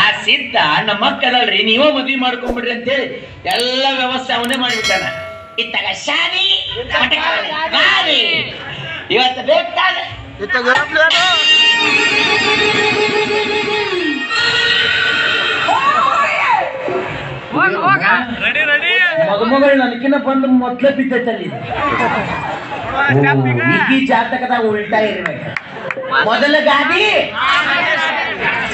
ಆ ಸಿದ್ಧ ನಮ್ಮ ಮಕ್ಕಳಲ್ರಿ ನೀವ ಮದ್ವಿ ಮಾಡ್ಕೊಂಡ್ಬಿಡ್ರಿ ಅಂತೇಳಿ ಎಲ್ಲ ವ್ಯವಸ್ಥೆ ಅವನೇ ಮಾಡಿಬಿಟ್ಟಾನ. ಇತ್ತಾಗ ಶಾದಿ. ಇವತ್ತು ಬೇಕಾದ ಮಗಮಗಳು ನನಕಿನ ಬಂದು ಮೊದ್ಲ ಬಿದ್ದೈತಲ್ಲಿ. ಈ ಜಾತಕದಾಗ ಉಲ್ಟಾ ಇರ್ಬೇಕು. ಮೊದಲ ಗಾಡಿ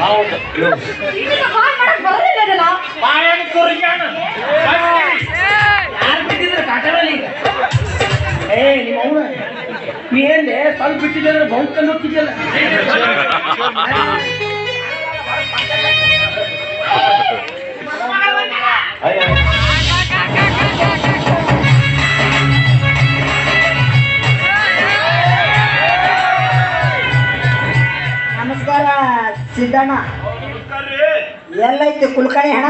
ಹೌದು ಏ ನಿಮ್ಮ ನೀ ಏನ್ ಸ್ವಲ್ಪ ಬಿಟ್ಟಿದ್ದೆ ಅಂದ್ರೆ ಬಹುಕಂದು ಸಿದ್ದಣ್ಣ ಎಲ್ಲೈತಿ ಕುಲ್ಕಣಿ ಹಣ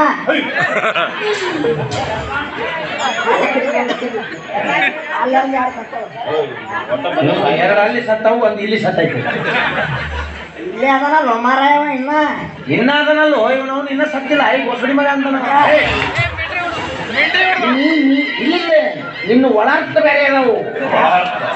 ಅಲ್ಲಿ ಸತ್ತವು ಒಂದು ಇಲ್ಲಿ ಸತ್ತೈತಿ. ಇಲ್ಲೇ ಅದನಲ್ಲ ಮಾರಾಯವ ಇನ್ನ. ಇನ್ನ ಅದನಲ್ಲ ಇವನವನು ಇನ್ನ ಸತ್ತಿಲ್ಲ. ಈಗ ಹೊಸಡಿ ಮಗ ಅಂತ ಇಲ್ಲ ನಿನ್ನ ಒಳಾರ್ಥ ಬೇರೆ ಅದಾವು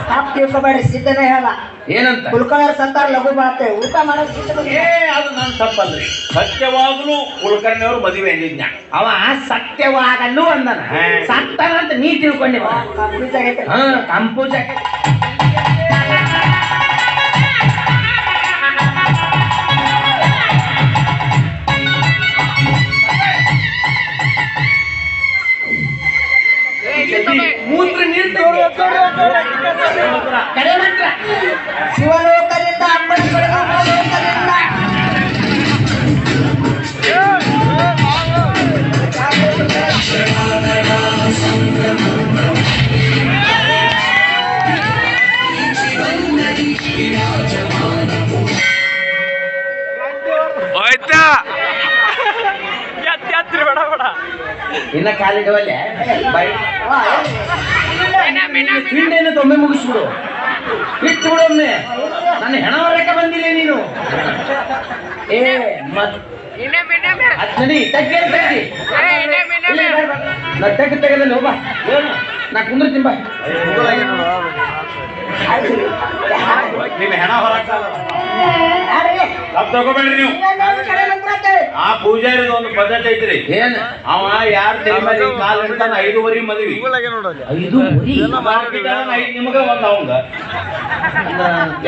ಸ್ಟಾಪ್ ತಿಳ್ಕೊಬೇಡಿ ಸಿದ್ಧನೇ ಹೇಳ. ಏನಂತ? ಕುಲ್ಕಣಿಯರ್ ಸತ್ತಾರ ಲಘು ಬಾತೆ ಊಟ ಮಾಡೋದು ಸಿದ್ಧ ಏ ಅದು ನಾನು ತಪ್ಪಲ್ರಿ. ಸತ್ಯವಾಗಲೂ ಕುಲಕರ್ಣಿಯವರು ಮದುವೆ ಅಂದಿದ್ನ ಅವ ಸತ್ಯವಾಗಲು ಅಂದನ. ಸತ್ತನ ಅಂತ ನೀ ತಿಳ್ಕೊಂಡಿವ ಕಂಪ್ಲೀಟ್ ಆಗೈತೆ. ಹಾ ಕಂಪು ಇನ್ನ ಕಾಲಿಡುವಲ್ಲೇ? ಬೈ. ಹಿಂಡೇನು ತೊಂಬೆ ಮುಗಿಸ್ಬಿಡು. ಇಟ್ಟು ಬಿಡೊಮ್ಮೆ ನನ್ನ ಹೆಣ ಹೊರಕ ಬಂದಿಲ್ಲ ನೀನು. ಏ ಮತ್ ಅದ್ ನಡಿ ತಗ್ಗಿ ತಗ್ಗಿ. ನಾ ತೆಗ್ದು ತೆಗೆದಲ್ಲಿ ಹೋಗ ನಾ ಕುಂದ್ರತೀನಿ ಬಾ. ನಿಮ್ಮ ಹೆಣ ಹೊರಕ ತಗೋಬೇಡ್ರಿ ನೀವು. ಪೂಜಾರಿದ ಒಂದು ಪದ್ಧತಿ ಐತ್ರಿ. ಏನ್? ಅವ ಯಾರ ತಲೆ ಕಾಲ್ ಇಡ್ತಾನ ಐದುವರೆ ಮದ್ವಿ. ಐದು ಐದು ನಿಮಗ ಒಂದ್ ಅವಂಗ.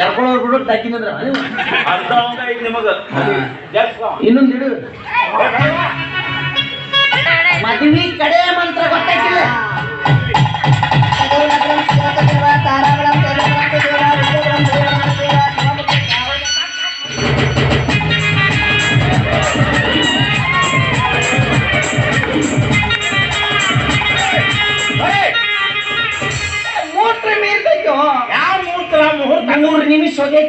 ಎರ್ಕೊಳ್ಳೋರು ಬಿಡು ತಾಕಿನಂದ್ರ ಅರ್ಧ ಅವಂಗ ಐದು ನಿಮಗ. ಇನ್ನೊಂದ್ ಇಡು ಮದುವೆ ಕಡೆ ಮಂತ್ರ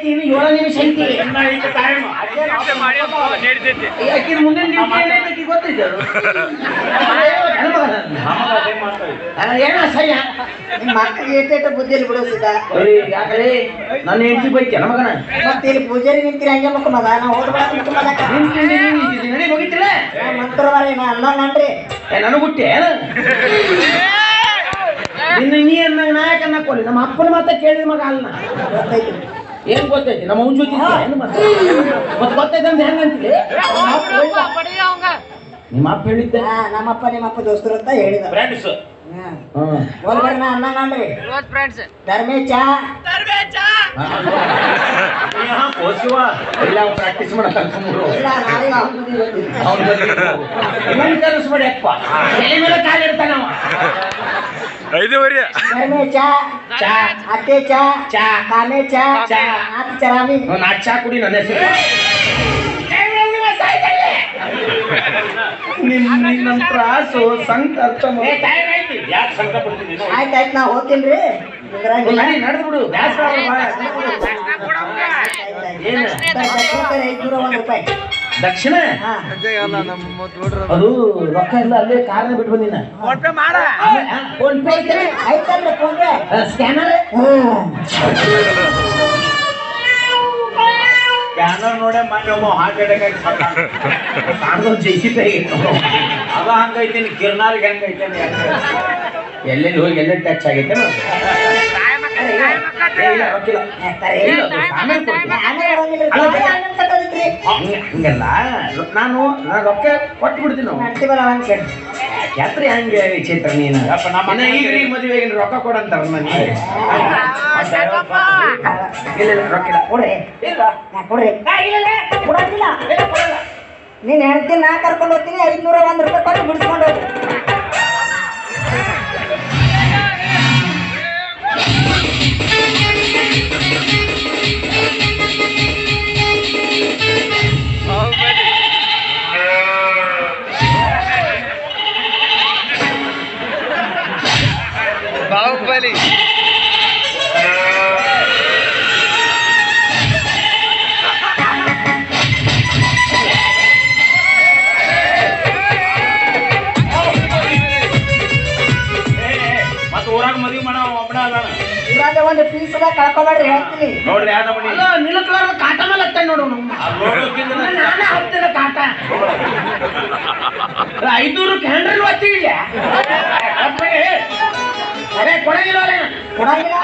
ಇನ್ನು ಏಳು ನಿಮಿಷ ಐತಿ. ಆಕಿನ ಮುಂದಿನ ಏನೈತಿ ಇದ್ದೆ. ಏನ ಸಹ್ಯ? ನಿಮ್ಮ ಮಕ್ಕಳಿಗೆ ಏಟೇಟ ಬುದ್ಧಿ ಇಲ್ಲ ಬಿಡು ಯಾಕಡೆ ನನ್ನ ಹೆಂಡತಿ ಬೈತೆ ನಮಗನ ಮತ್ತೆ ಇಲ್ಲಿ ಪೂಜಾರಿ ನಿಂತಿರಿ? ಹಂಗೆ ಮಕ್ಕ ಮಗ? ನಾ ಹೋದ ಮುಖ ಮಗ. ನಡಿ ಹೋಗಿತ್ತಿಲ್ಲ ಮಂತ್ರವಾರಿ ನಾ ಅಲ್ಲ ನನ್ರಿ ಏ ನನಗುಟ್ಟೆ ಏನು ನಿನ್ನ ನೀ ಅನ್ನ ನಾಯಕ ನಮ್ಮ ಅಪ್ಪನ ಮಾತ ಕೇಳಿದ ಮಗ ಅಲ್ಲ. ಗೊತ್ತೈತಿ ಏನ್ ಗೊತ್ತೈತಿ? ನಮ್ಮ ಅವ್ನ ಜೊತೆ ಮತ್ತೆ ಗೊತ್ತೈತೆ ಅಂತ ಹೆಂಗಂತೀವಿ ನಿಮ್ಮ ಅಪ್ಪ ಹೇಳಿದ್ದೆ? ಹಾ ನಮ್ಮಪ್ಪ ನಿಮ್ಮಪ್ಪ ದೋಸ್ತರು ಅಂತ ಹೇಳಿದ. ಫ್ರೆಂಡ್ಸ್ ಹ್ಮ್. ನಾ ನನ್ರಿ ಧರ್ಮೇಶ. ಶಿವ ಇಲ್ಲ ಪ್ರಾಕ್ಟೀಸ್ ಮಾಡಕ್ ಎಲೆ ಮೇಲೆ ಕಾಲಿಡ್ತಾನ ಅವ ಐದುವರೆ ಧರ್ಮೇಶ ಚಾ ಅತ್ತೆ ಚಾ ಚಾ ಕಾಮೆ ಚಾ ಚಾ. ಚರಾಮಿ ನಾ ಚಾ ಕುಡಿ ನನ್ನ ಹೆಸರು ನಿಮ್ ನಿನ್ನ ತ್ರಾಸು ಐತಿ. ಯಾಕ್ ಸಂಕಟ ಪಡ್ತೀನಿ ನೀನು? ಆಯ್ತು ಆಯ್ತು ನಾ ಹೋಗ್ತೀನಿ ರೀ ನಡಿ ನಡೆದು ಬಿಡು ಬ್ಯಾಸರ ಏನು ಐದ್ನೂರ ಒಂದು ರೂಪಾಯಿ ದಕ್ಷಿಣ ಹಾ ಅದು ರೊಕ್ಕ ಇಲ್ಲ ಅಲ್ಲೇ ಕಾರ್ನ ಬಿಟ್ಟು ಬಂದಿನ ಫೋನ್ ಪೇ ಮಾಡ ಫೋನ್ ಪೇ ಐತೆ ಫೋನ್ ಪೇ ಸ್ಕ್ಯಾನರ್ ನೋಡೇ ಮೊನ್ನೆ ಒಬ್ಬ ಹಾರ್ಟ್ ಅಟ್ಯಾಕ್ ಆಗಿ. ಸಾಣದ ಜೈಸಿ ಅದ ಹಂಗ ನೀ ಕಿರ್ನಾರಿಗೆ ಹೆಂಗೈತೆ ನೀ ಎಲ್ಲೆಲ್ಲಿ ಹೋಗಿ ಎಲ್ಲೆಲ್ಲಿ ಟಚ್ ಆಗೈತೆ ಹಂಗಲ್ಲ ನಾನು ನಾನು ರೊಕ್ಕ ಕೊಟ್ಟು ಬಿಡ್ತೀನಿ. ಯಾತ್ರೆ ಹಂಗೆ ವಿಚಿತ್ರ ನೀನು. ಅಪ್ಪ ನಮ್ಮ ಈಗ ಈ ಮದುವೆಗೆ ರೊಕ್ಕ ಕೊಡಂತಾರ ನನಗೆ ಇಲ್ಲ ಇಲ್ಲ ರೊಕ್ಕ ಇಲ್ಲ. ಕೊಡ್ರಿ. ಇಲ್ಲ. ನಾ ಕೊಡ್ರಿ. ಕೊಡಂಗಿಲ್ಲ. ನೀನ್ ಹೇಳ್ತೀನಿ ನಾ ಕರ್ಕೊಂಡು ಹೋಗ್ತೀನಿ ಐದ್ನೂರ ಒಂದ್ ರೂಪಾಯಿ ಕೊಟ್ಟು ಬಿಡಿಸ್ಕೊಂಡು ಹೋಗಿ. ಇವಾಗ ಒಂದು ಪೀಸ್ ಕಳ್ಕೊಬೇಡ್ರಿ ಹೇಳ್ತೀನಿ. ನೋಡ್ರಿ ಯಾವ್ದ ಮನಿ ಅಲ್ಲ ನಿಲುಕ್ಲಾರ್ದ ಕಾಟ ಮೇಲೆ ಹತ್ತ ನೋಡು ನಾನೇ ಹತ್ತಿನ ಕಾಟ. ಅದೇ ಕೊಡಂಗಿಲ್ಲ. ಕೊಡಂಗಿಲ್ಲ.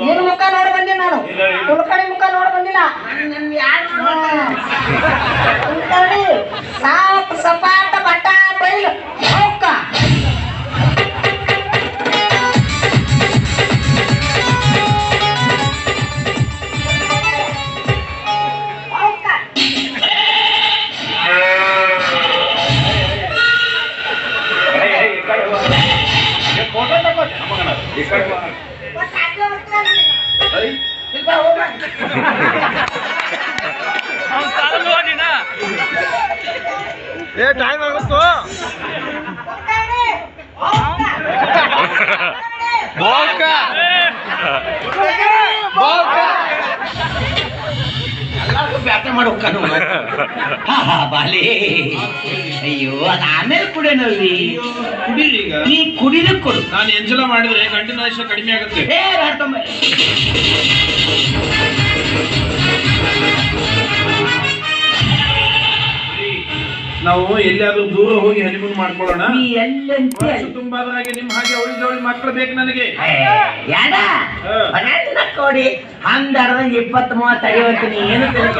ನಿನ್ನ ಮುಖ ನೋಡ್ ಬಂದಿನಿ ನಾನು. ಕುಲಕರ್ಣಿ ಮುಖ ನೋಡಿ ಬಂದಿಲ್ಲ. ಕುಲಕರ್ಣಿ ಸಾಪ್ ಸಪಾಟ ಬಟ್ಟ ಬೈಲ್ ಭೌಂಕ ಏ, ಏ, ಈ ಕಡೆ ಬಾ. ಏ, ಫೋಟೋ ತಗೋ ನಮಗನ. ಈ ಕಡೆ ಬಾ. ಐ, ಅವ್ನ್ ಸಾಲಲ್ವಾ ನೀನ ಏ ಟೈಮ್ ಆಗುತ್ತೋ ಬೋಕ ಬೋಕ ಎಲ್ಲಾರ್ಗೂ ಬ್ಯಾಟ ಮಾಡೋಕ ಬಾಲಿ. ಅಯ್ಯೋ ಅದ ಆಮೇಲೆ ಕುಡಿಯೋನಲ್ಲಿ ಕುಡೀರಿ ಈಗ. ನೀ ಕುಡಿದು ಕೊಡು. ನಾನು ಎಂಜಲ ಮಾಡಿದ್ರೆ ಗಂಟಿನ ಆಯುಷ್ಯ ಕಡಿಮೆ ಆಗುತ್ತೆ. ಏ ನಾವು ಎಲ್ಲಿಯಾದ್ರೂ ದೂರ ಹೋಗಿ ಹನಿಮೂನ್ ಮಾಡ್ಕೊಳ್ಳೋಣ. ನೀ ಎಲ್ಲಂತ ವರ್ಷ ತುಂಬಾದ್ರಾಗೆ ನಿಮ್ ಹಾಗೆ ಅವಳಿ ಜವಳಿ ಮಕ್ಕಳು ಬೇಕು ನನಗೆ. ಯಾಡ? ಹಾ. ಕೊಡಿ ಅರ್ಧಂಗ್ ಇಪ್ಪತ್ತ್ ಮೂವತ್ತು ಐವತ್ತು ನೀ ಏನು ತಿಳ್ಕ?